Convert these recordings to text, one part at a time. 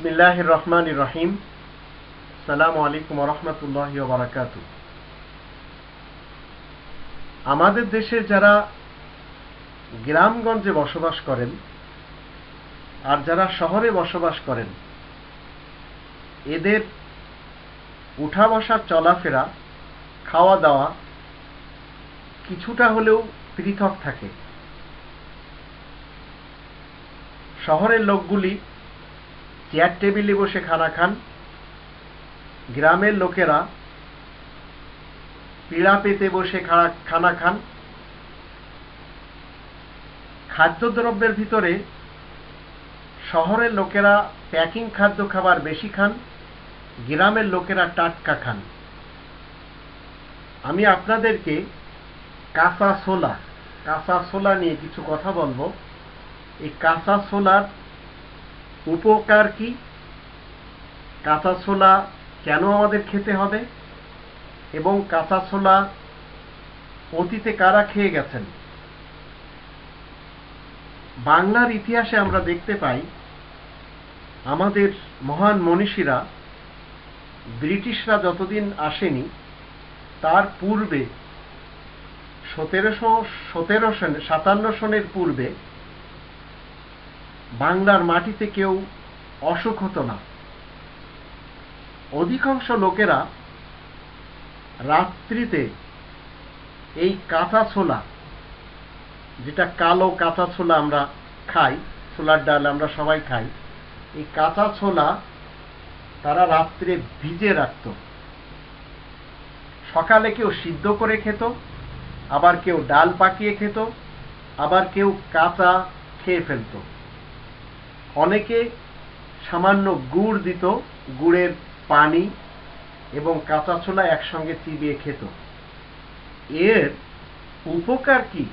বিসমিল্লাহ রহমান রহিম সালাম আলাইকুম রহমতুল্লাহ বারাকাত আমাদের দেশের যারা গ্রামগঞ্জে বসবাস করেন আর যারা শহরে বসবাস করেন, এদের উঠা বসা চলাফেরা, খাওয়া দাওয়া কিছুটা হলেও পৃথক থাকে। শহরের লোকগুলি চেয়ার টেবিলে বসে খানা খান। গ্রামের লোকেরা পীড়া পেতে বসে খানা, খান খাদ্যদ্রব্যের ভিতরে শহরের লোকেরা প্যাকিং খাদ্য খাবার বেশি খান, গ্রামের লোকেরা টাটকা খান। আমি আপনাদেরকে কাঁচা ছোলা কাঁচা ছোলা নিয়ে কিছু কথা বলব। এই কাঁচা ছোলার উপকার কি? কাঁচা ছোলা কেন আমাদের খেতে হবে? এবং কাঁচা ছোলা অতীতে কারা খেয়ে গেছেন? বাংলার ইতিহাসে আমরা দেখতে পাই, আমাদের মহান মনীষীরা ব্রিটিশরা যতদিন আসেনি, তার পূর্বে সতেরোশো, সতেরো সন, সাতান্ন সনের পূর্বে বাংলার মাটিতে কেউ অসুখ হতো না। অধিকাংশ লোকেরা রাত্রিতে এই কাঁচা ছোলা, যেটা কালো কাঁচা ছোলা আমরা খাই, ছোলার ডাল আমরা সবাই খাই, এই কাঁচা ছোলা তারা রাত্রে ভিজে রাখত। সকালে কেউ সিদ্ধ করে খেত, আবার কেউ ডাল পাকিয়ে খেত, আবার কেউ কাঁচা খেয়ে ফেলত। অনেকে সামান্য গুড় দিত, গুড়ের পানি এবং কাঁচা ছোলা একসঙ্গে চিবিয়ে খেত। এর উপকার কি?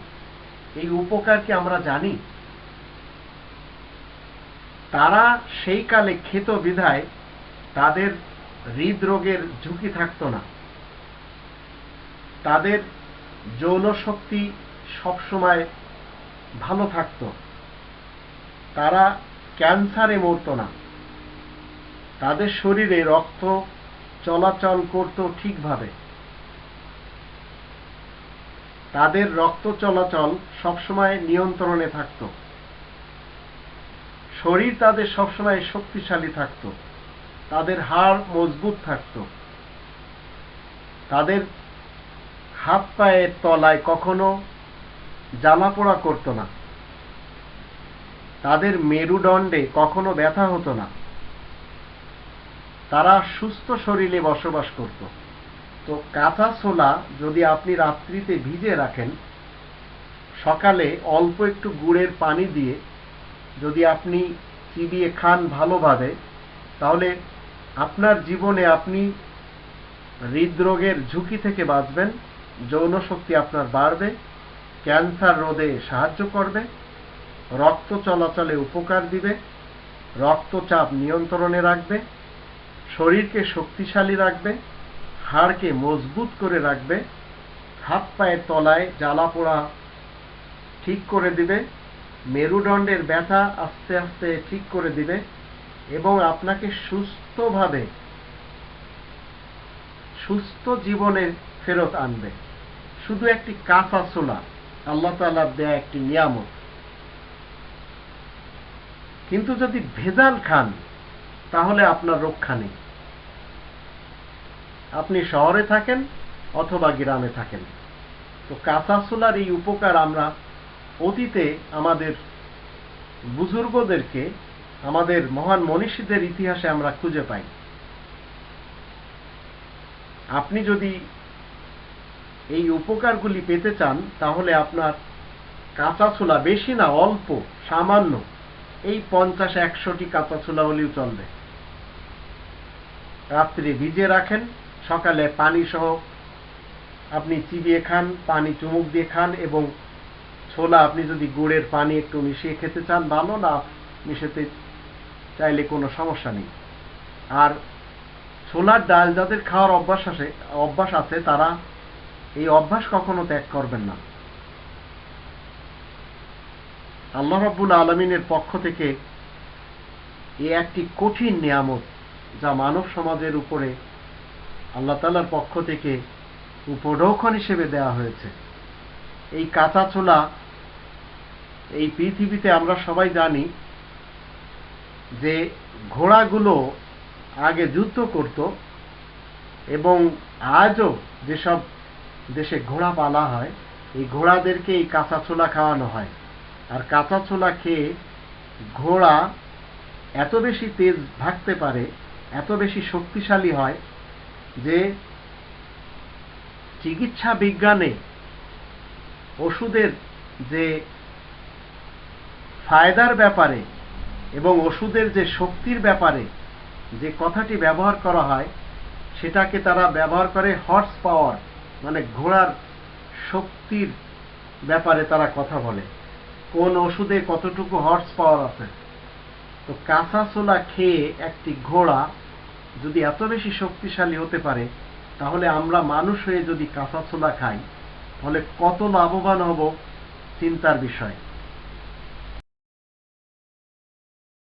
এই উপকার কি আমরা জানি? তারা সেই কালে খেত বিধায় তাদের হৃদরোগের ঝুঁকি থাকত না। তাদের যৌন শক্তি সবসময় ভালো থাকত। তারা ক্যান্সারে মরত না। তাদের শরীরে রক্ত চলাচল করত ঠিকভাবে। তাদের রক্ত চলাচল সবসময় নিয়ন্ত্রণে থাকত। শরীর তাদের সবসময় শক্তিশালী থাকত। তাদের হাড় মজবুত থাকত। তাদের হাত পায়ের তলায় কখনো জ্বালা পোড়া করত না। তাদের মেরুদণ্ডে কখনো ব্যথা হতো না। তারা সুস্থ শরীরে বসবাস করত। তো কাঁচা ছোলা যদি আপনি রাত্রিতে ভিজে রাখেন, সকালে অল্প একটু গুড়ের পানি দিয়ে যদি আপনি চিবিয়ে খান ভালোভাবে, তাহলে আপনার জীবনে আপনি হৃদরোগের ঝুঁকি থেকে বাঁচবেন যৌন শক্তি আপনার বাড়বে, ক্যান্সার রোধে সাহায্য করবে রক্ত চলাচলে উপকার দিবে, রক্তচাপ নিয়ন্ত্রণে রাখবে, শরীরকে শক্তিশালী রাখবে, হাড়কে মজবুত করে রাখবে, হাত পায়ের তলায় জ্বালা পোড়া ঠিক করে দিবে, মেরুদণ্ডের ব্যথা আস্তে আস্তে ঠিক করে দিবে এবং আপনাকে সুস্থভাবে সুস্থ জীবনে ফেরত আনবে। শুধু একটি কাঁচা ছোলা আল্লাহ তালার দেয়া একটি নিয়ামত। কিন্তু যদি ভেজাল খান, তাহলে আপনার রক্ষা নেই। আপনি শহরে থাকেন অথবা গ্রামে থাকেন। তো কাঁচা ছোলার এই উপকার আমরা অতীতে আমাদের বুজুর্গদেরকে, আমাদের মহান মনীষীদের ইতিহাসে আমরা খুঁজে পাই। আপনি যদি এই উপকারগুলি পেতে চান, তাহলে আপনার কাঁচা ছোলা বেশি না, অল্প, সামান্য এই পঞ্চাশ একশোটি কাঁচা ছোলা হলেও চলবে। রাত্রে ভিজে রাখেন, সকালে পানি সহ আপনি চিবিয়ে খান, পানি চুমুক দিয়ে খান এবং ছোলা আপনি যদি গুড়ের পানি একটু মিশিয়ে খেতে চান, ভালো না মিশাতে চাইলে কোনো সমস্যা নেই। আর ছোলার ডাল যাদের খাওয়ার অভ্যাস আছে অভ্যাস আছে, তারা এই অভ্যাস কখনো ত্যাগ করবেন না। আল্লাহ রব্বুল আলমিনের পক্ষ থেকে এ একটি কঠিন নিয়ামত যা মানব সমাজের উপরে আল্লাহ তালার পক্ষ থেকে উপঢৌকন হিসেবে দেওয়া হয়েছে। এই কাঁচা ছোলা এই পৃথিবীতে আমরা সবাই জানি যে ঘোড়াগুলো আগে যুদ্ধ করত এবং আজও যেসব দেশে ঘোড়া পালা হয়, এই ঘোড়াদেরকে এই কাঁচা ছোলা খাওয়ানো হয়। আর কাঁচা ছোলা খেয়ে ঘোড়া এত বেশি তেজ ভাগতে পারে, এত বেশি শক্তিশালী হয় যে চিকিৎসা বিজ্ঞানে ওষুধের যে ফায়দার ব্যাপারে এবং ওষুধের যে শক্তির ব্যাপারে যে কথাটি ব্যবহার করা হয়, সেটাকে তারা ব্যবহার করে হর্স পাওয়ার মানে ঘোড়ার শক্তির ব্যাপারে তারা কথা বলে। কোন ওষুধে কতটুকু হর্স পাওয়ার আছে? তো কাঁচা ছোলা খেয়ে একটি ঘোড়া যদি এত বেশি শক্তিশালী হতে পারে, তাহলে আমরা মানুষ হয়ে যদি কাঁচা ছোলা খাই, তাহলে কত লাভবান হব? চিন্তার বিষয়।